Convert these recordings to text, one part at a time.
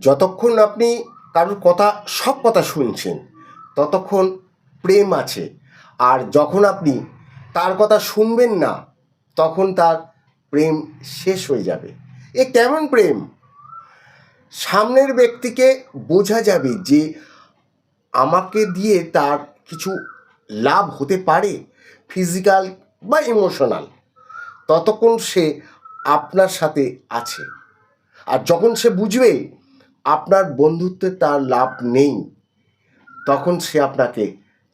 যতক্ষণ আপনি কারোর কথা, সব কথা শুনছেন, ততক্ষণ প্রেম আছে। আর যখন আপনি তার কথা শুনবেন না, তখন তার প্রেম শেষ হয়ে যাবে। এ কেমন প্রেম? সামনের ব্যক্তিকে বোঝা যাবে যে আমাকে দিয়ে তার কিছু লাভ হতে পারে, ফিজিক্যাল বা ইমোশনাল। ততক্ষণ সে আপনার সাথে আছে। আর যখন সে বুঝবে আপনার বন্ধুত্বে তার লাভ নেই, তখন সে আপনাকে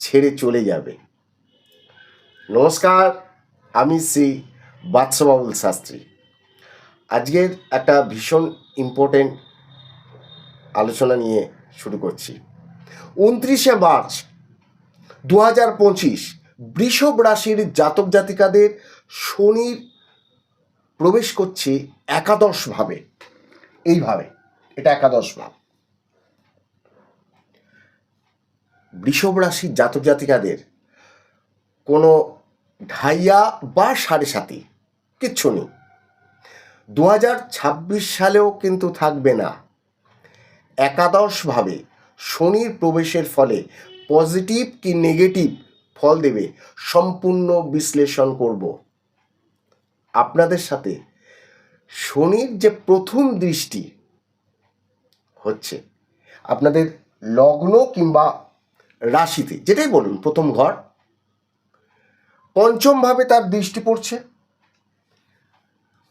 ছেড়ে চলে যাবে। নমস্কার, আমি শ্রী বাদশাবাবুল শাস্ত্রী। আজকের একটা ভীষণ ইম্পর্টেন্ট আলোচনা নিয়ে শুরু করছি। উনত্রিশে মার্চ দু হাজার পঁচিশ, বৃষভ রাশির জাতক জাতিকাদের শনির প্রবেশ করছে একাদশ ভাবে। এইভাবে। এটা একাদশ ভাব বৃষভ রাশির জাতক জাতিকাদের কোনো ঢাইয়া বা সাড়ে সাতি কিচ্ছু নেই। দু হাজার ছাব্বিশ সালেও কিন্তু থাকবে না। একাদশভাবে শনির প্রবেশের ফলে পজিটিভ কি নেগেটিভ ফল দেবে সম্পূর্ণ বিশ্লেষণ করব। আপনাদের সাথে শনির যে প্রথম দৃষ্টি হচ্ছে। আপনাদের লগ্ন কিংবা রাশিতে, যেটাই বলুন, প্রথম ঘর, পঞ্চমভাবে তার দৃষ্টি পড়ছে,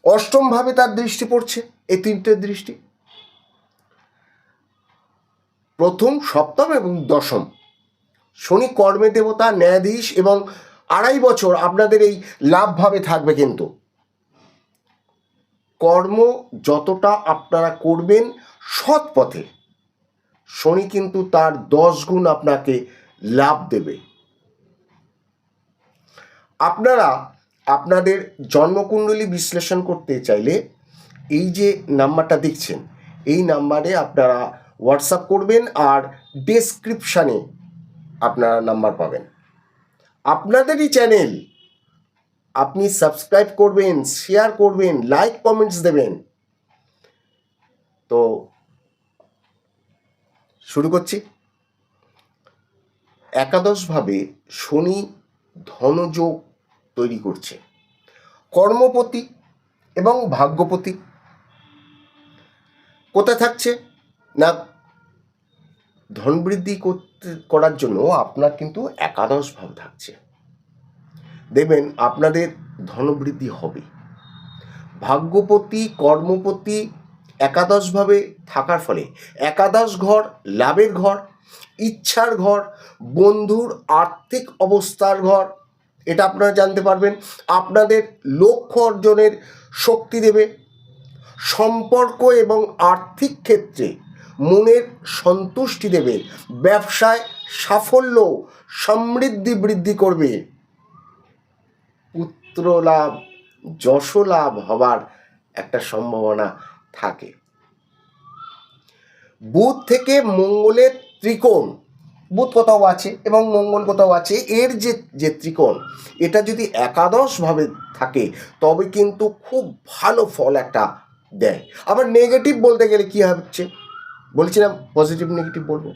অষ্টমভাবে তার দৃষ্টি পড়ছে, এই তিনটে দৃষ্টি। প্রথম, সপ্তম এবং দশম। শনি কর্মে দেবতা, ন্যায়াধীশ এবং আড়াই বছর আপনাদের এই লাভভাবে থাকবে কিন্তু। কর্ম যতটা আপনারা করবেন সৎ পথে, শনি কিন্তু তার দশ গুণ আপনাকে লাভ দেবে। আপনারা আপনাদের জন্মকুণ্ডলী বিশ্লেষণ করতে চাইলে এই যে নাম্বারটা দেখছেন, এই নাম্বারে আপনারা হোয়াটসঅ্যাপ করবেন আর ডেসক্রিপশানে আপনারা নাম্বার পাবেন। আপনাদেরই চ্যানেল আপনি সাবস্ক্রাইব করবেন শেয়ার করবেন লাইক কমেন্টস দেবেন। তো শুরু করছি। একাদশভাবে শনি ধনযোগ তৈরি করছে। কর্মপতি এবং ভাগ্যপতি কোথায় থাকছে? না ধন বৃদ্ধি করতে করার জন্য আপনার কিন্তু একাদশ ভাব থাকছে। দেখবেন আপনাদের ধনবৃদ্ধি হবে। ভাগ্যপতি, কর্মপতি একাদশভাবে থাকার ফলে একাদশ ঘর, লাভের ঘর, ইচ্ছার ঘর, বন্ধুর আর্থিক অবস্থার ঘর, এটা আপনারা জানতে পারবেন। আপনাদের লক্ষ্য অর্জনের শক্তি দেবে। সম্পর্ক এবং আর্থিক ক্ষেত্রে মনের সন্তুষ্টি দেবে। ব্যবসায় সাফল্য, সমৃদ্ধি বৃদ্ধি করবে। পুত্র লাভ যশ লাভ হবার একটা সম্ভাবনা থাকে। বুধ থেকে মঙ্গলের ত্রিকোণ, বুধ কোথাও আছে এবং মঙ্গল কোথাও আছে, এর যে যে ত্রিকোণ, এটা যদি একাদশভাবে থাকে, তবে কিন্তু খুব ভালো ফল একটা দেয়। আবার নেগেটিভ বলতে গেলে কী হচ্ছে? বলছিলাম পজিটিভ নেগেটিভ বলব?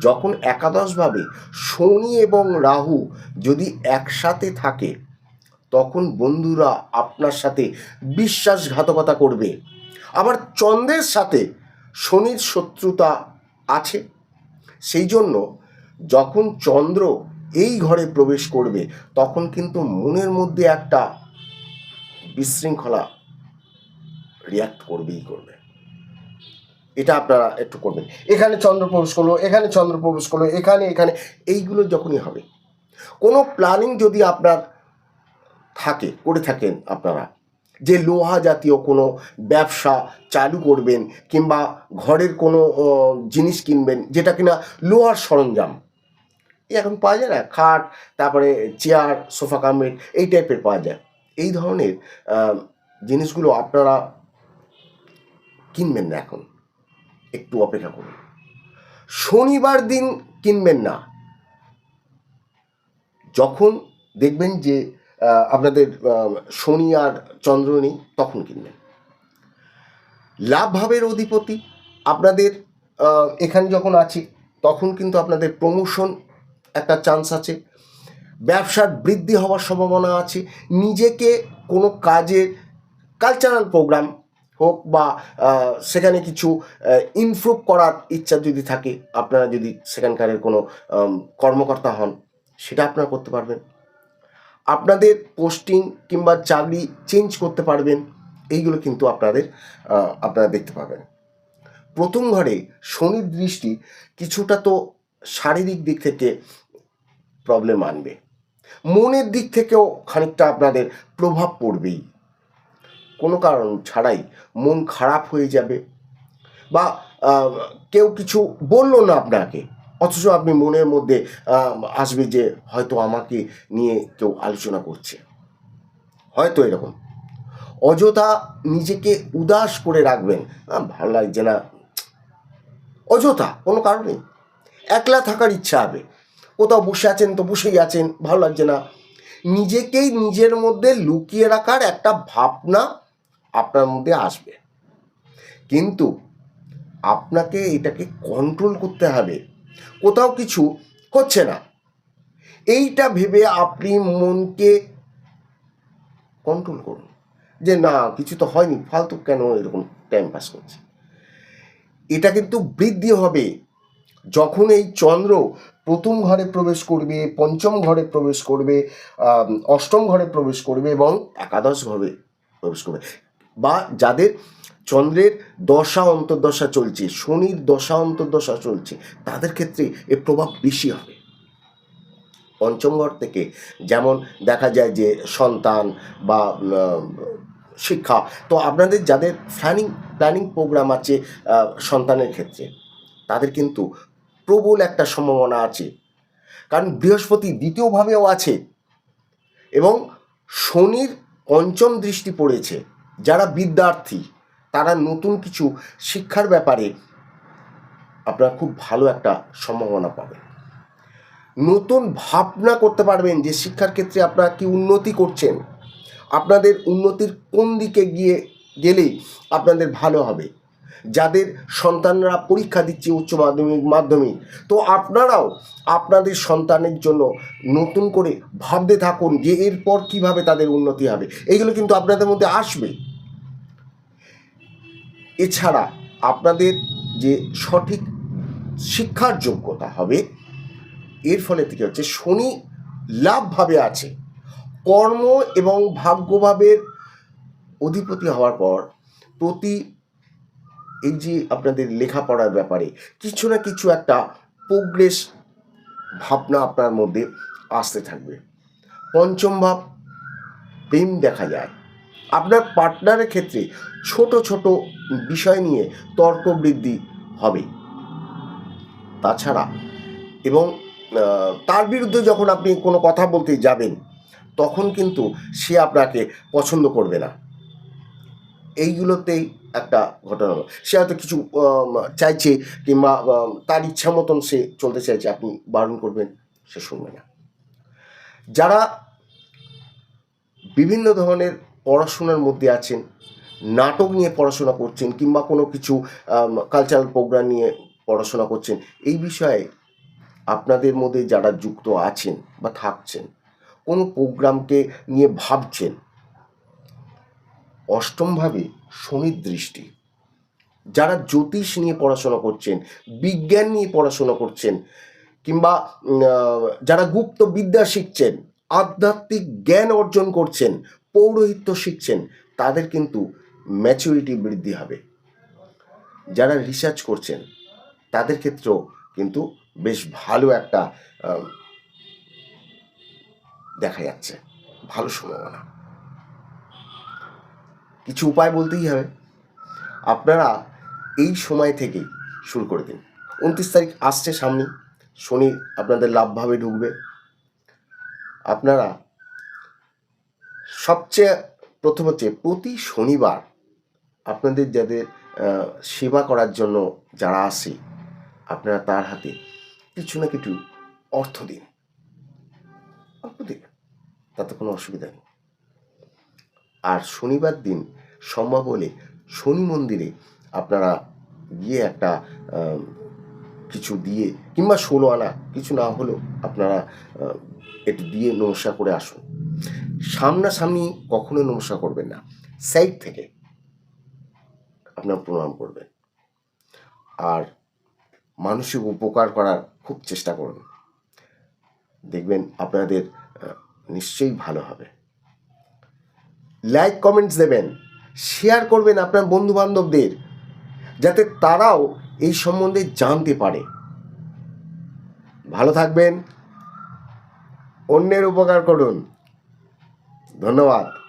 যখন একাদশভাবে শনি এবং রাহু যদি একসাথে থাকে তখন বন্ধুরা আপনার সাথে বিশ্বাসঘাতকতা করবে। আবার চন্দ্রের সাথে শনির শত্রুতা আছে। সেই জন্য যখন চন্দ্র এই ঘরে প্রবেশ করবে, তখন কিন্তু মনের মধ্যে একটা বিশৃঙ্খলা রিয়াক্ট করবেই করবে। এটা আপনারা একটু করবেন। এখানে চন্দ্র প্রবেশ করল, এখানে চন্দ্র প্রবেশ করল, এখানে এখানে, এইগুলো যখনই হবে, কোনো প্ল্যানিং যদি আপনার থাকে, করে থাকেন আপনারা। যে লোহা জাতীয় কোনো ব্যবসা চালু করবেন কিংবা ঘরের কোনো জিনিস কিনবেন, যেটা কিনা লোহার সরঞ্জাম। এখন পাওয়া যায় না, খাট, তারপরে চেয়ার, সোফা কামেট, এই টাইপের পাওয়া যায়। এই ধরনের জিনিসগুলো আপনারা কিনবেন না এখন। একটু অপেক্ষা করুন। শনিবার দিন কিনবেন না। যখন দেখবেন যে আপনাদের শনি আর চন্দ্র তখন কিনবেন। লাভ ভাবের অধিপতি আপনাদের এখানে যখন আছি, তখন কিন্তু আপনাদের প্রমোশন একটা চান্স আছে। ব্যবসার বৃদ্ধি হওয়ার সম্ভাবনা আছে। নিজেকে কোনো কাজের কালচারাল প্রোগ্রাম হোক বা সেখানে কিছু ইমপ্রুভ করার ইচ্ছা যদি থাকে, আপনারা যদি সেখানকারের কোনো কর্মকর্তা হন, সেটা আপনারা করতে পারবেন। আপনাদের পোস্টিং কিংবা চাকরি চেঞ্জ করতে পারবেন, এইগুলো কিন্তু আপনাদের আপনারা দেখতে পাবেন। প্রথম ঘরে শনির দৃষ্টি কিছুটা তো শারীরিক দিক থেকে প্রবলেম আনবে। মনের দিক থেকেও খানিকটা আপনাদের প্রভাব পড়বেই। কোনো কারণ ছাড়াই মন খারাপ হয়ে যাবে বা কেউ কিছু বলল না আপনাকে অথচ আপনি মনের মধ্যে আসবে যে হয়তো আমাকে নিয়ে কেউ আলোচনা করছে। হয়তো এরকম। অযথা নিজেকে উদাস করে রাখবেন। ভালো লাগছে না। অযথা, কোনো কারণে একলা থাকার ইচ্ছা হবে। কোথাও বসে আছেন তো বসেই আছেন, ভালো লাগছে না। নিজেকেই নিজের মধ্যে লুকিয়ে রাখার একটা ভাবনা আপনার মধ্যে আসবে। কিন্তু আপনাকে এটাকে কন্ট্রোল করতে হবে। কোথাও কিছু হচ্ছে না। এইটা ভেবে আপনি মনকে কন্ট্রোল করুন। যে না, কিছু তো হয়নি, ফালতু কেন এরকম টাইম পাস করছে? এটা কিন্তু বৃদ্ধি হবে। যখন এই চন্দ্র প্রথম ঘরে প্রবেশ করবে, পঞ্চম ঘরে প্রবেশ করবে অষ্টম ঘরে প্রবেশ করবে এবং একাদশ ঘরে প্রবেশ করবে বা যাদের চন্দ্রের দশা অন্তর্দশা চলছে, শনির দশা অন্তর্দশা চলছে, তাদের ক্ষেত্রে এর প্রভাব বেশি হবে। পঞ্চম ঘর থেকে যেমন দেখা যায় যে সন্তান বা শিক্ষা, তো আপনাদের যাদের প্ল্যানিং প্ল্যানিং প্রোগ্রাম আছে সন্তানের ক্ষেত্রে, তাদের কিন্তু প্রবল একটা সম্ভাবনা আছে। কারণ বৃহস্পতি দ্বিতীয়ভাবেও আছে এবং শনির পঞ্চম দৃষ্টি পড়েছে, যারা বিদ্যার্থী। তারা নতুন কিছু শিক্ষার ব্যাপারে আপনারা খুব ভালো একটা সম্ভাবনা পাবেন। নতুন ভাবনা করতে পারবেন যে শিক্ষার ক্ষেত্রে আপনারা কি উন্নতি করছেন। আপনাদের উন্নতির কোন দিকে গিয়ে গেলেই আপনাদের ভালো হবে। যাদের সন্তানরা পরীক্ষা দিচ্ছে উচ্চ মাধ্যমিক মাধ্যমিক, তো আপনারাও আপনাদের সন্তানের জন্য নতুন করে ভাবতে থাকুন যে এরপর কীভাবে তাদের উন্নতি হবে। এইগুলো কিন্তু আপনাদের মধ্যে আসবে। এছাড়া আপনাদের যে সঠিক শিক্ষার যোগ্যতা হবে, এর ফলে থেকে হচ্ছে শনি লাভভাবে আছে। কর্ম এবং ভাগ্যভাবের অধিপতি হওয়ার পর প্রতি এই যে আপনাদের লেখাপড়ার ব্যাপারে কিছু না কিছু একটা প্রোগ্রেস ভাবনা আপনার মধ্যে আসতে থাকবে। পঞ্চম ভাব, প্রেম দেখা যায়। আপনার পার্টনারের ক্ষেত্রে ছোট ছোট বিষয় নিয়ে তর্ক বৃদ্ধি হবে। তাছাড়া এবং তার বিরুদ্ধে যখন আপনি কোনো কথা বলতে যাবেন, তখন কিন্তু সে আপনাকে পছন্দ করবে না। এইগুলোতেই একটা ঘটনা হলো সে হয়তো কিছু চাইছে কিংবা তার ইচ্ছা মতন সে চলতে চাইছে, আপনি বারণ করবেন, সে শুনবে না। যারা বিভিন্ন ধরনের পড়াশোনার মধ্যে আছেন, নাটক নিয়ে পড়াশোনা করছেন কিংবা কোনো কিছু কালচারাল প্রোগ্রাম নিয়ে পড়াশোনা করছেন, এই বিষয়ে আপনাদের মধ্যে যারা যুক্ত আছেন বা থাকছেন, কোনো প্রোগ্রামকে নিয়ে ভাবছেন, অষ্টমভাবে শনির দৃষ্টি, যারা জ্যোতিষ নিয়ে পড়াশোনা করছেন, বিজ্ঞান নিয়ে পড়াশোনা করছেন, কিংবা যারা গুপ্ত বিদ্যা শিখছেন, আধ্যাত্মিক জ্ঞান অর্জন করছেন পৌরোহিত্য শিখছেন, তাদের কিন্তু ম্যাচুরিটি বৃদ্ধি হবে। যারা রিসার্চ করছেন, তাদের ক্ষেত্রেও কিন্তু বেশ ভালো একটা দেখা যাচ্ছে। ভালো সম্ভাবনা। কিছু উপায় বলতেই হবে। আপনারা এই সময় থেকেই শুরু করে দিন। উনত্রিশ তারিখ আসছে সামনে শনি আপনাদের লাভভাবে ঢুকবে। আপনারা সবচেয়ে প্রথম হচ্ছে প্রতি শনিবার আপনাদের যাদের সেবা করার জন্য যারা আসে, আপনারা তার হাতে কিছু না কিছু অর্থ দিন। অল্প দিন, তাতে কোনো অসুবিধা নেই। আর শনিবার দিন সম্ভব হলে শনি মন্দিরে আপনারা গিয়ে একটা কিছু দিয়ে কিংবা ষোলো আনা কিছু না হলেও আপনারা একটু দিয়ে নমস্কার করে আসুন। সামনাসামনি কখনোই নমস্কার করবেন না। সাইড থেকে আপনার প্রণাম করবেন। আর মানসিক উপকার করার খুব চেষ্টা করুন। দেখবেন আপনাদের নিশ্চয়ই ভালো হবে। লাইক কমেন্টস দেবেন। শেয়ার করবেন আপনার বন্ধু বান্ধবদের যাতে তারাও এই সম্বন্ধে জানতে পারে। ভালো থাকবেন। অন্যের উপকার করুন। ধন্যবাদ।